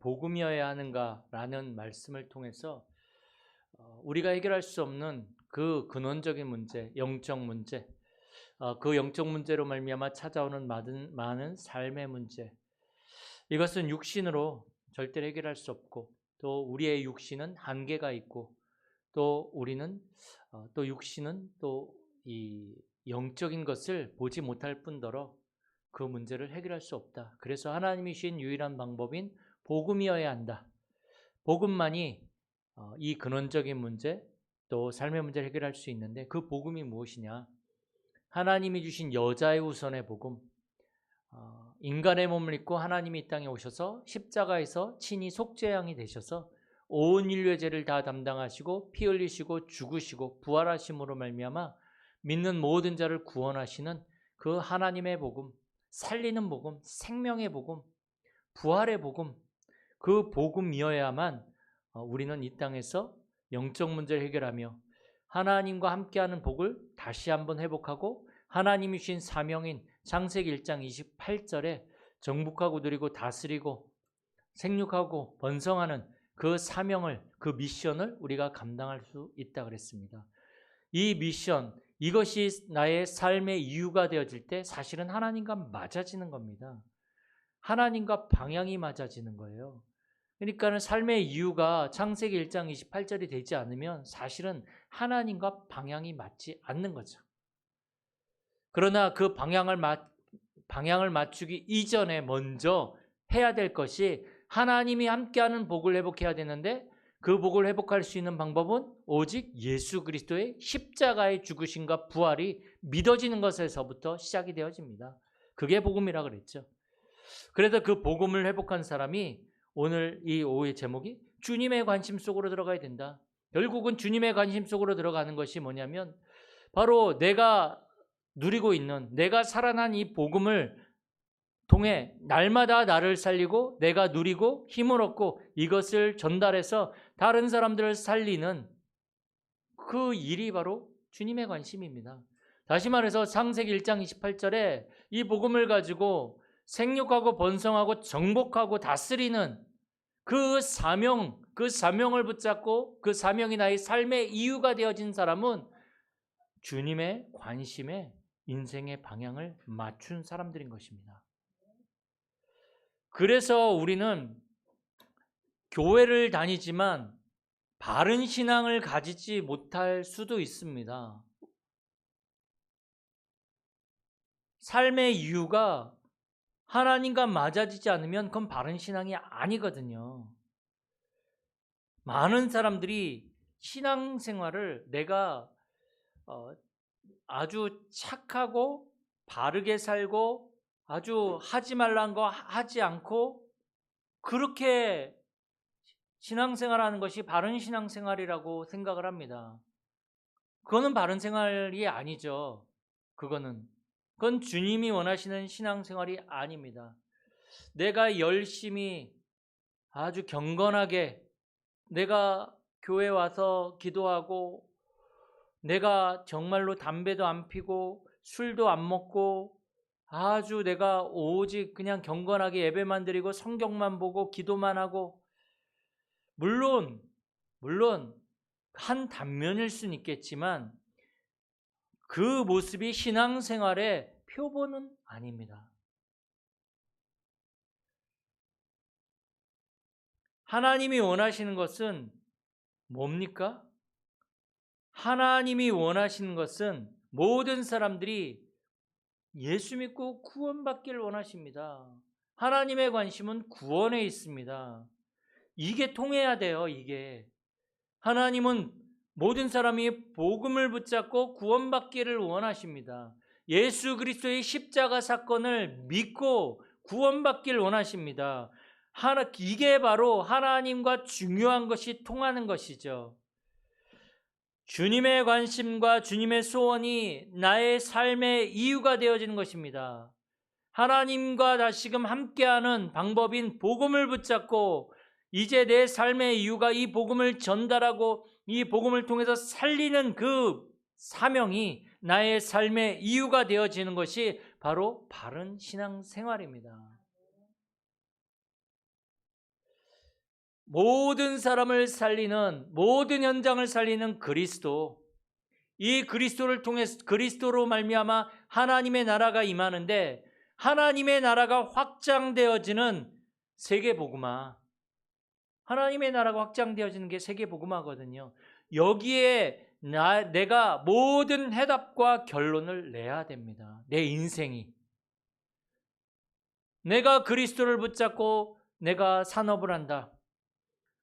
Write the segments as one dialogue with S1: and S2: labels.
S1: 복음이어야 하는가라는 말씀을 통해서 어, 우리가 해결할 수 없는 그 근원적인 문제, 영적 문제, 어, 그 영적 문제로 말미암아 찾아오는 많은, 많은 삶의 문제. 이것은 육신으로 절대로 해결할 수 없고 또 우리의 육신은 한계가 있고 또 우리는 어, 또 육신은 또 이 영적인 것을 보지 못할 뿐더러 그 문제를 해결할 수 없다. 그래서 하나님이 주신 유일한 방법인 복음이어야 한다. 복음만이 어, 이 근원적인 문제 또 삶의 문제를 해결할 수 있는데 그 복음이 무엇이냐? 하나님이 주신 여자의 우선의 복음. 어, 인간의 몸을 입고 하나님이 이 땅에 오셔서 십자가에서 친히 속죄양이 되셔서 온 인류의 죄를 다 담당하시고 피 흘리시고 죽으시고 부활하심으로 말미암아 믿는 모든 자를 구원하시는 그 하나님의 복음, 살리는 복음, 생명의 복음, 부활의 복음, 그 복음이어야만 어, 우리는 이 땅에서 영적 문제를 해결하며 하나님과 함께하는 복을 다시 한번 회복하고 하나님이 주신 사명인 창세기 1장 28절에 정복하고 누리고 다스리고 생육하고 번성하는 그 사명을 그 미션을 우리가 감당할 수 있다 그랬습니다. 이 미션 이것이 나의 삶의 이유가 되어질 때 사실은 하나님과 맞아지는 겁니다. 하나님과 방향이 맞아지는 거예요. 그러니까는 삶의 이유가 창세기 1장 28절이 되지 않으면 사실은 하나님과 방향이 맞지 않는 거죠. 그러나 그 방향을 맞 방향을 맞추기 이전에 먼저 해야 될 것이 하나님이 함께하는 복을 회복해야 되는데 그 복을 회복할 수 있는 방법은 오직 예수 그리스도의 십자가의 죽으심과 부활이 믿어지는 것에서부터 시작이 되어집니다. 그게 복음이라 그랬죠. 그래서 그 복음을 회복한 사람이 오늘 이 오후의 제목이 주님의 관심 속으로 들어가야 된다. 결국은 주님의 관심 속으로 들어가는 것이 뭐냐면 바로 내가 누리고 있는 내가 살아난 이 복음을 통해 날마다 나를 살리고 내가 누리고 힘을 얻고 이것을 전달해서 다른 사람들을 살리는 그 일이 바로 주님의 관심입니다. 다시 말해서 창세기 1장 28절에 이 복음을 가지고 생육하고 번성하고 정복하고 다스리는 그 사명, 그 사명을 붙잡고 그 사명이 나의 삶의 이유가 되어진 사람은 주님의 관심에 인생의 방향을 맞춘 사람들인 것입니다. 그래서 우리는 교회를 다니지만 바른 신앙을 가지지 못할 수도 있습니다. 삶의 이유가 하나님과 맞아지지 않으면 그건 바른 신앙이 아니거든요. 많은 사람들이 신앙생활을 내가 어, 아주 착하고 바르게 살고 아주 하지 말란 거 하지 않고 그렇게 신앙생활하는 것이 바른 신앙생활이라고 생각을 합니다. 그거는 바른 생활이 아니죠. 그거는 그건 주님이 원하시는 신앙생활이 아닙니다. 내가 열심히 아주 경건하게 내가 교회 와서 기도하고 내가 정말로 담배도 안 피고 술도 안 먹고 아주 내가 오직 그냥 경건하게 예배만 드리고 성경만 보고 기도만 하고 물론 물론 한 단면일 수는 있겠지만 그 모습이 신앙생활의 표본은 아닙니다. 하나님이 원하시는 것은 뭡니까? 하나님이 원하시는 것은 모든 사람들이 예수 믿고 구원받기를 원하십니다. 하나님의 관심은 구원에 있습니다. 이게 통해야 돼요, 이게. 하나님은 모든 사람이 복음을 붙잡고 구원받기를 원하십니다. 예수 그리스도의 십자가 사건을 믿고 구원받기를 원하십니다. 하나, 이게 바로 하나님과 중요한 것이 통하는 것이죠. 주님의 관심과 주님의 소원이 나의 삶의 이유가 되어지는 것입니다. 하나님과 다시금 함께하는 방법인 복음을 붙잡고 이제 내 삶의 이유가 이 복음을 전달하고 이 복음을 통해서 살리는 그 사명이 나의 삶의 이유가 되어지는 것이 바로 바른 신앙 생활입니다. 모든 사람을 살리는 모든 현장을 살리는 그리스도 이 그리스도를 통해 그리스도로 말미암아 하나님의 나라가 임하는데 하나님의 나라가 확장되어지는 세계 복음화 하나님의 나라가 확장되어지는 게 세계 복음화거든요. 여기에 나, 내가 모든 해답과 결론을 내야 됩니다. 내 인생이 내가 그리스도를 붙잡고 내가 산업을 한다.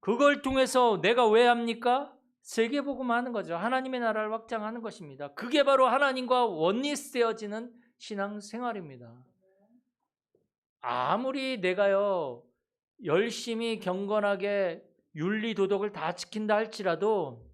S1: 그걸 통해서 내가 왜 합니까? 세계복음 하는 거죠. 하나님의 나라를 확장하는 것입니다. 그게 바로 하나님과 원리스되어지는 신앙 생활입니다. 아무리 내가요 열심히 경건하게 윤리 도덕을 다 지킨다 할지라도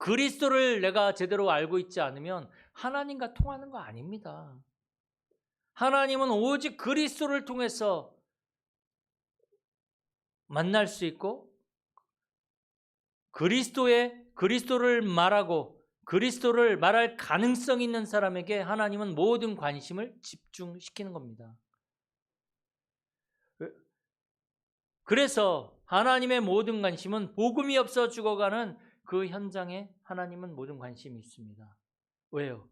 S1: 그리스도를 내가 제대로 알고 있지 않으면 하나님과 통하는 거 아닙니다. 하나님은 오직 그리스도를 통해서 만날 수 있고 그리스도의 그리스도를 말하고 그리스도를 말할 가능성 있는 사람에게 하나님은 모든 관심을 집중시키는 겁니다. 그래서 하나님의 모든 관심은 복음이 없어 죽어가는 그 현장에 하나님은 모든 관심이 있습니다. 왜요?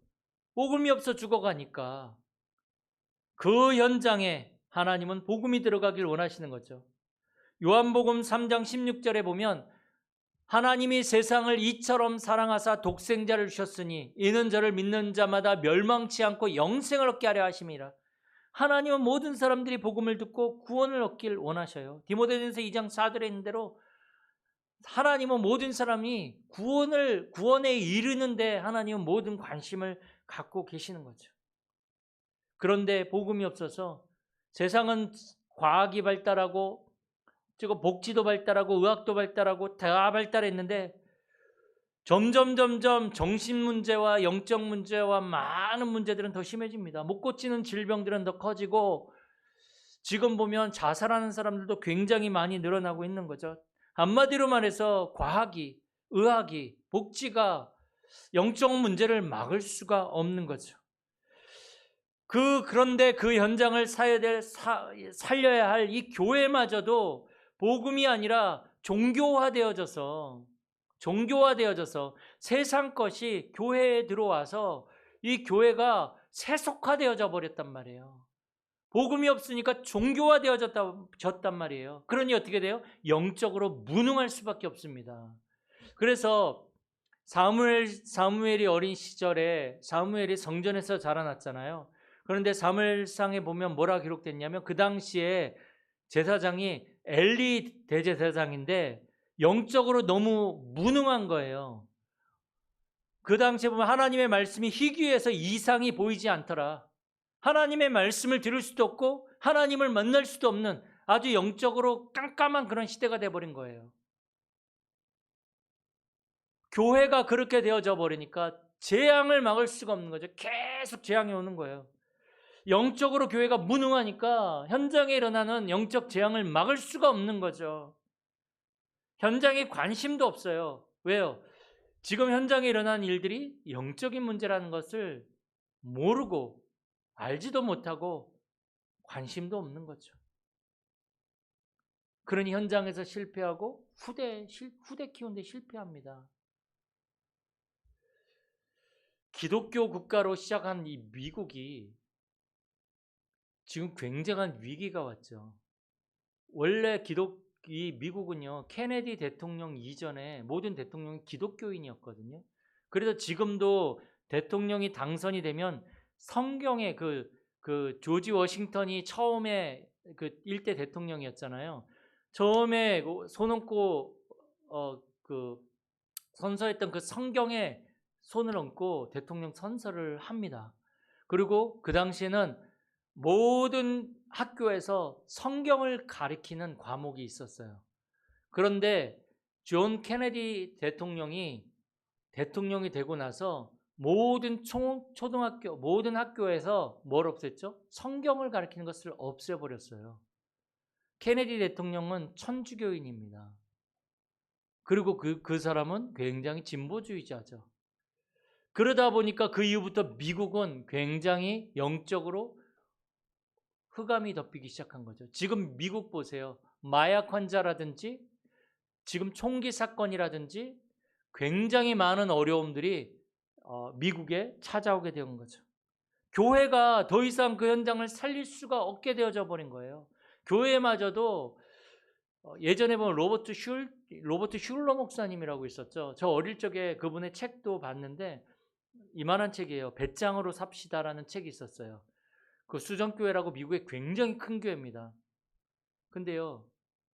S1: 복음이 없어 죽어가니까 그 현장에 하나님은 복음이 들어가길 원하시는 거죠. 요한복음 3장 16절에 보면 하나님이 세상을 이처럼 사랑하사 독생자를 주셨으니 이는 저를 믿는 자마다 멸망치 않고 영생을 얻게 하려 하심이라. 하나님은 모든 사람들이 복음을 듣고 구원을 얻길 원하셔요. 디모데전서 2장 4절에 있는 대로 하나님은 모든 사람이 구원을 구원에 이르는데 하나님은 모든 관심을 갖고 계시는 거죠. 그런데 복음이 없어서 세상은 과학이 발달하고 지금 복지도 발달하고 의학도 발달하고 다 발달했는데 점점 점점 정신 문제와 영적 문제와 많은 문제들은 더 심해집니다. 못 고치는 질병들은 더 커지고 지금 보면 자살하는 사람들도 굉장히 많이 늘어나고 있는 거죠. 한마디로 말해서 과학이 의학이 복지가 영적 문제를 막을 수가 없는 거죠. 그 그런데 그 현장을 될, 사, 살려야 할 이 교회마저도 복음이 아니라 종교화되어져서 종교화되어져서 세상 것이 교회에 들어와서 이 교회가 세속화되어져 버렸단 말이에요. 복음이 없으니까 종교화되어졌단 말이에요. 그러니 어떻게 돼요? 영적으로 무능할 수밖에 없습니다. 그래서 사무엘 사무엘이 어린 시절에 사무엘이 성전에서 자라났잖아요. 그런데 사무엘상에 보면 뭐라 기록됐냐면 그 당시에 제사장이 엘리 대제사장인데 영적으로 너무 무능한 거예요. 그 당시에 보면 하나님의 말씀이 희귀해서 이상이 보이지 않더라. 하나님의 말씀을 들을 수도 없고 하나님을 만날 수도 없는 아주 영적으로 깜깜한 그런 시대가 돼버린 거예요. 교회가 그렇게 되어져 버리니까 재앙을 막을 수가 없는 거죠. 계속 재앙이 오는 거예요. 영적으로 교회가 무능하니까 현장에 일어나는 영적 재앙을 막을 수가 없는 거죠. 현장에 관심도 없어요. 왜요? 지금 현장에 일어난 일들이 영적인 문제라는 것을 모르고 알지도 못하고 관심도 없는 거죠. 그러니 현장에서 실패하고 후대 후대 키우는데 실패합니다. 기독교 국가로 시작한 이 미국이 지금 굉장한 위기가 왔죠. 원래 기독 이 미국은요 케네디 대통령 이전에 모든 대통령이 기독교인이었거든요. 그래서 지금도 대통령이 당선이 되면 성경의 그, 그 조지 워싱턴이 처음에 그 일대 대통령이었잖아요. 처음에 손 얹고 어 그 선서했던 그 성경에 손을 얹고 대통령 선서를 합니다. 그리고 그 당시에는 모든 학교에서 성경을 가리키는 과목이 있었어요. 그런데 존 케네디 대통령이 대통령이 되고 나서 모든 초, 초등학교, 모든 학교에서 뭘 없앴죠? 성경을 가리키는 것을 없애버렸어요. 케네디 대통령은 천주교인입니다. 그리고 그, 그 사람은 굉장히 진보주의자죠. 그러다 보니까 그 이후부터 미국은 굉장히 영적으로 흑암이 덮이기 시작한 거죠. 지금 미국 보세요. 마약 환자라든지 지금 총기 사건이라든지 굉장히 많은 어려움들이 어, 미국에 찾아오게 된 거죠. 교회가 더 이상 그 현장을 살릴 수가 없게 되어져 버린 거예요. 교회마저도 어, 예전에 보면 로버트 슐 로버트 슐러 목사님이라고 있었죠. 저 어릴 적에 그분의 책도 봤는데 이만한 책이에요. 배짱으로 삽시다라는 책이 있었어요. 그 수정교회라고 미국의 굉장히 큰 교회입니다. 근데요,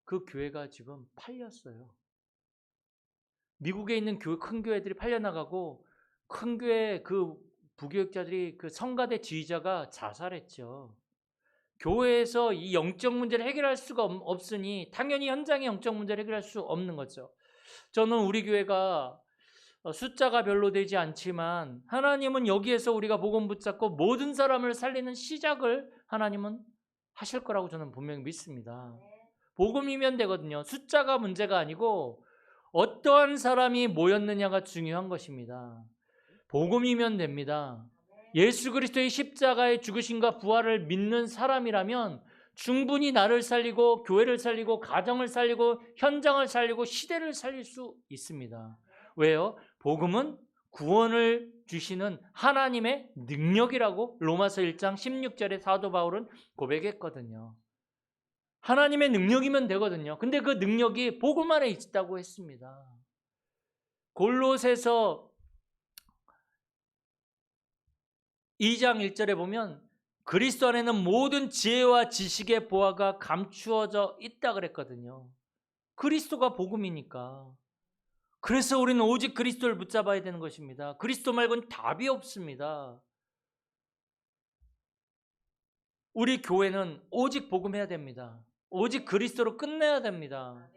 S1: 그 교회가 지금 팔렸어요. 미국에 있는 교회, 큰 교회들이 팔려나가고 큰 교회 그 부교육자들이 그 성가대 지휘자가 자살했죠. 교회에서 이 영적 문제를 해결할 수가 없- 없으니 당연히 현장의 영적 문제를 해결할 수 없는 거죠. 저는 우리 교회가 어, 숫자가 별로 되지 않지만 하나님은 여기에서 우리가 복음 붙잡고 모든 사람을 살리는 시작을 하나님은 하실 거라고 저는 분명히 믿습니다. 복음이면 되거든요. 숫자가 문제가 아니고 어떠한 사람이 모였느냐가 중요한 것입니다. 복음이면 됩니다. 예수 그리스도의 십자가의 죽으심과 부활을 믿는 사람이라면 충분히 나를 살리고 교회를 살리고 가정을 살리고 현장을 살리고 시대를 살릴 수 있습니다. 왜요? 복음은 구원을 주시는 하나님의 능력이라고 로마서 1장 16절에 사도 바울은 고백했거든요. 하나님의 능력이면 되거든요. 근데 그 능력이 복음 안에 있다고 했습니다. 골로새서 2장 1절에 보면 그리스도 안에는 모든 지혜와 지식의 보화가 감추어져 있다 그랬거든요. 그리스도가 복음이니까. 그래서 우리는 오직 그리스도를 붙잡아야 되는 것입니다. 그리스도 말고는 답이 없습니다. 우리 교회는 오직 복음해야 됩니다. 오직 그리스도로 끝내야 됩니다.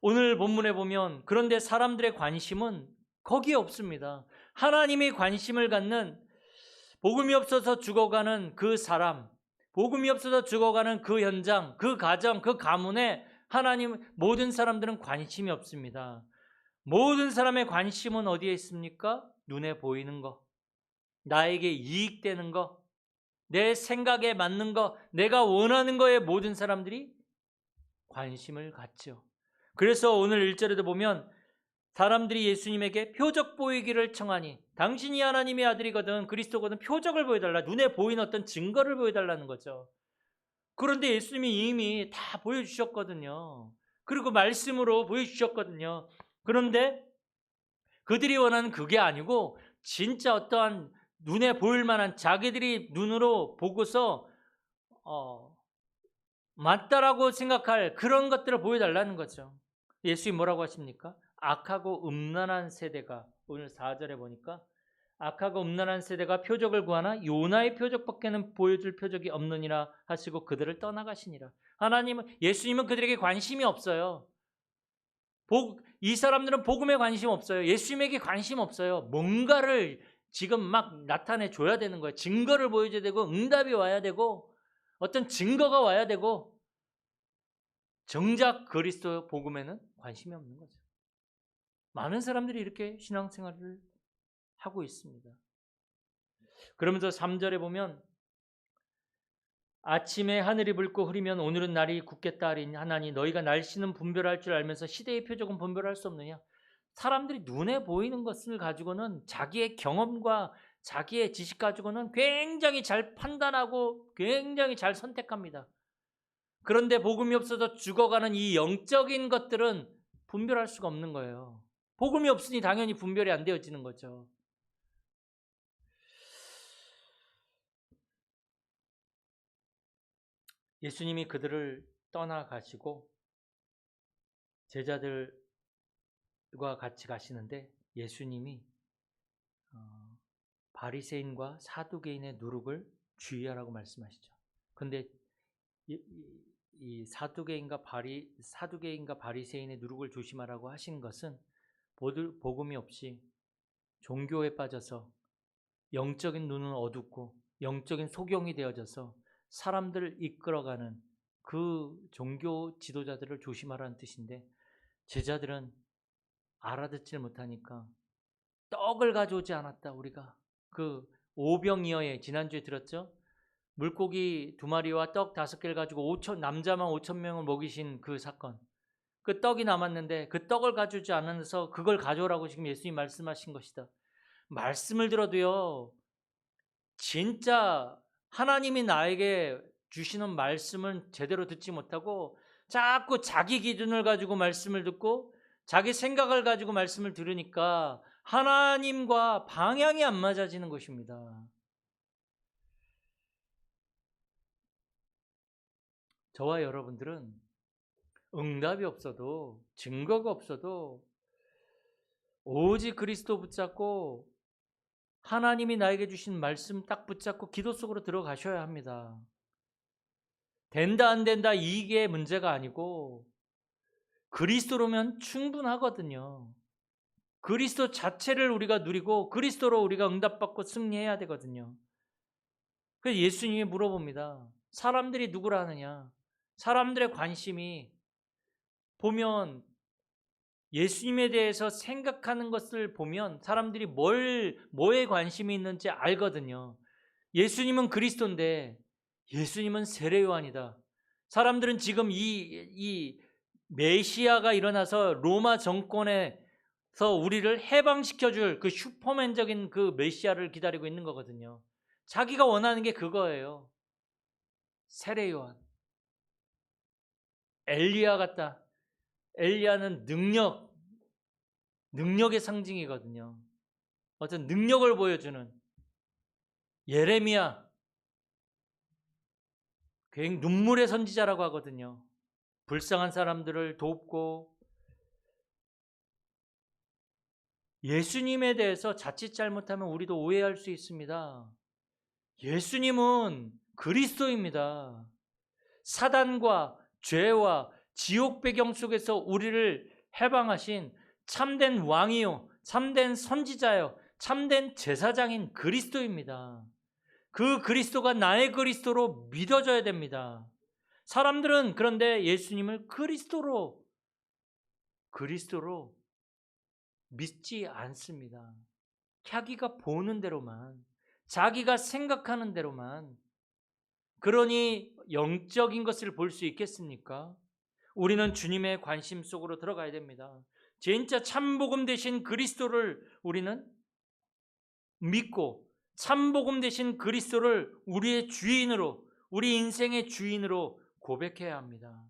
S1: 오늘 본문에 보면 그런데 사람들의 관심은 거기에 없습니다. 하나님이 관심을 갖는 복음이 없어서 죽어가는 그 사람, 복음이 없어서 죽어가는 그 현장, 그 가정, 그 가문에 하나님 모든 사람들은 관심이 없습니다. 모든 사람의 관심은 어디에 있습니까? 눈에 보이는 거, 나에게 이익되는 거, 내 생각에 맞는 거, 내가 원하는 거에 모든 사람들이 관심을 갖죠. 그래서 오늘 1절에도 보면 사람들이 예수님에게 표적 보이기를 청하니 당신이 하나님의 아들이거든 그리스도거든 표적을 보여달라 눈에 보이는 어떤 증거를 보여달라는 거죠. 그런데 예수님이 이미 다 보여주셨거든요. 그리고 말씀으로 보여주셨거든요. 그런데 그들이 원하는 그게 아니고 진짜 어떠한 눈에 보일 만한 자기들이 눈으로 보고서 어, 맞다라고 생각할 그런 것들을 보여달라는 거죠. 예수님 뭐라고 하십니까? 악하고 음란한 세대가 오늘 4절에 보니까 악하고 음란한 세대가 표적을 구하나 요나의 표적밖에는 보여줄 표적이 없느니라 하시고 그들을 떠나가시니라. 하나님은 예수님은 그들에게 관심이 없어요. 복, 이 사람들은 복음에 관심 없어요. 예수님에게 관심 없어요. 뭔가를 지금 막 나타내 줘야 되는 거예요. 증거를 보여줘야 되고 응답이 와야 되고 어떤 증거가 와야 되고 정작 그리스도 복음에는 관심이 없는 거죠. 많은 사람들이 이렇게 신앙생활을 하고 있습니다. 그러면서 3절에 보면 아침에 하늘이 붉고 흐리면 오늘은 날이 굳겠다 하리니 하나니 너희가 날씨는 분별할 줄 알면서 시대의 표적은 분별할 수 없느냐 사람들이 눈에 보이는 것을 가지고는 자기의 경험과 자기의 지식 가지고는 굉장히 잘 판단하고 굉장히 잘 선택합니다. 그런데 복음이 없어서 죽어가는 이 영적인 것들은 분별할 수가 없는 거예요. 복음이 없으니 당연히 분별이 안 되어지는 거죠. 예수님이 그들을 떠나가시고 제자들과 같이 가시는데 예수님이 어, 바리새인과 사두개인의 누룩을 주의하라고 말씀하시죠. 근데 이, 이, 이 사두개인과 바리 사두개인과 바리새인의 누룩을 조심하라고 하신 것은 복음이 없이 종교에 빠져서 영적인 눈은 어둡고 영적인 소경이 되어져서 사람들을 이끌어가는 그 종교 지도자들을 조심하라는 뜻인데 제자들은 알아듣질 못하니까 떡을 가져오지 않았다 우리가. 그 오병이어에 지난주에 들었죠? 물고기 두 마리와 떡 다섯 개를 가지고 5천 남자만 5천 명을 먹이신 그 사건 그 떡이 남았는데 그 떡을 가져오지 않아서 그걸 가져오라고 지금 예수님 말씀하신 것이다. 말씀을 들어도요. 진짜 하나님이 나에게 주시는 말씀은 제대로 듣지 못하고 자꾸 자기 기준을 가지고 말씀을 듣고 자기 생각을 가지고 말씀을 들으니까 하나님과 방향이 안 맞아지는 것입니다. 저와 여러분들은 응답이 없어도 증거가 없어도 오직 그리스도 붙잡고 하나님이 나에게 주신 말씀 딱 붙잡고 기도 속으로 들어가셔야 합니다. 된다 안 된다 이게 문제가 아니고 그리스도로면 충분하거든요. 그리스도 자체를 우리가 누리고 그리스도로 우리가 응답받고 승리해야 되거든요. 그래서 예수님이 물어봅니다. 사람들이 누구라 하느냐? 사람들의 관심이 보면 예수님에 대해서 생각하는 것을 보면 사람들이 뭘 뭐에 관심이 있는지 알거든요. 예수님은 그리스도인데 예수님은 세례 요한이다. 사람들은 지금 이, 이 메시아가 일어나서 로마 정권에서 우리를 해방시켜 줄 그 슈퍼맨적인 그 메시아를 기다리고 있는 거거든요. 자기가 원하는 게 그거예요. 세례 요한. 엘리야 같다. 엘리야는 능력, 능력의 상징이거든요. 어떤 능력을 보여주는 예레미야, 굉장히 눈물의 선지자라고 하거든요. 불쌍한 사람들을 돕고 예수님에 대해서 자칫 잘못하면 우리도 오해할 수 있습니다. 예수님은 그리스도입니다. 사단과 죄와 지옥 배경 속에서 우리를 해방하신 참된 왕이요, 참된 선지자요, 참된 제사장인 그리스도입니다. 그 그리스도가 나의 그리스도로 믿어져야 됩니다. 사람들은 그런데 예수님을 그리스도로 그리스도로 믿지 않습니다. 자기가 보는 대로만 자기가 생각하는 대로만 그러니 영적인 것을 볼 수 있겠습니까? 우리는 주님의 관심 속으로 들어가야 됩니다. 진짜 참복음 대신 그리스도를 우리는 믿고 참복음 대신 그리스도를 우리의 주인으로 우리 인생의 주인으로 고백해야 합니다.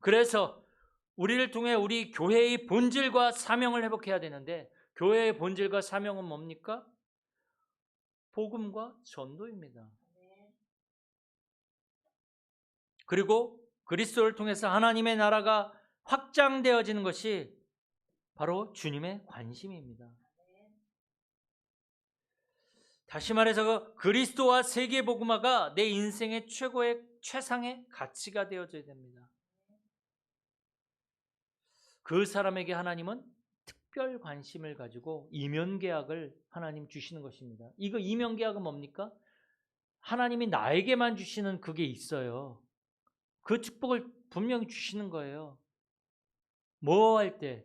S1: 그래서 우리를 통해 우리 교회의 본질과 사명을 회복해야 되는데 교회의 본질과 사명은 뭡니까? 복음과 전도입니다. 그리고 그리스도를 통해서 하나님의 나라가 확장되어지는 것이 바로 주님의 관심입니다. 다시 말해서 그 그리스도와 세계 복음화가 내 인생의 최고의 최상의 가치가 되어져야 됩니다. 그 사람에게 하나님은 특별 관심을 가지고 이면 계약을 하나님 주시는 것입니다. 이거 이면 계약은 뭡니까? 하나님이 나에게만 주시는 그게 있어요. 그 축복을 분명히 주시는 거예요. 뭐 할 때?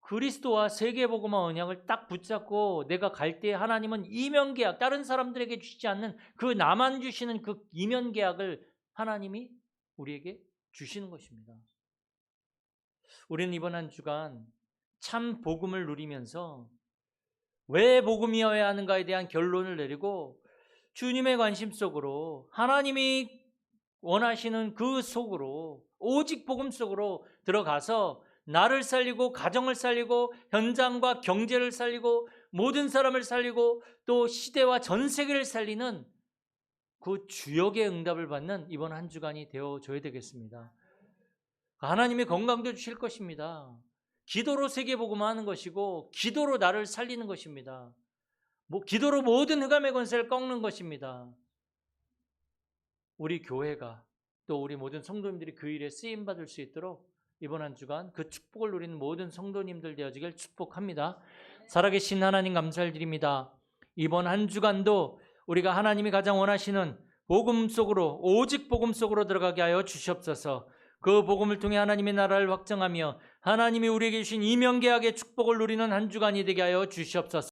S1: 그리스도와 세계복음화 언약을 딱 붙잡고 내가 갈 때 하나님은 이면 계약, 다른 사람들에게 주시지 않는 그 나만 주시는 그 이면 계약을 하나님이 우리에게 주시는 것입니다. 우리는 이번 한 주간 참 복음을 누리면서 왜 복음이어야 하는가에 대한 결론을 내리고 주님의 관심 속으로 하나님이 원하시는 그 속으로 오직 복음 속으로 들어가서 나를 살리고 가정을 살리고 현장과 경제를 살리고 모든 사람을 살리고 또 시대와 전 세계를 살리는 그 주역의 응답을 받는 이번 한 주간이 되어 줘야 되겠습니다. 하나님이 건강도 주실 것입니다. 기도로 세계 복음을 하는 것이고 기도로 나를 살리는 것입니다. 뭐 기도로 모든 흑암의 권세를 꺾는 것입니다. 우리 교회가 또 우리 모든 성도님들이 그 일에 쓰임 받을 수 있도록 이번 한 주간 그 축복을 누리는 모든 성도님들 되어지길 축복합니다. 살아계신 하나님 감사를 드립니다. 이번 한 주간도 우리가 하나님이 가장 원하시는 복음 속으로 오직 복음 속으로 들어가게 하여 주시옵소서. 그 복음을 통해 하나님의 나라를 확정하며 하나님이 우리에게 주신 이명계약의 축복을 누리는 한 주간이 되게 하여 주시옵소서.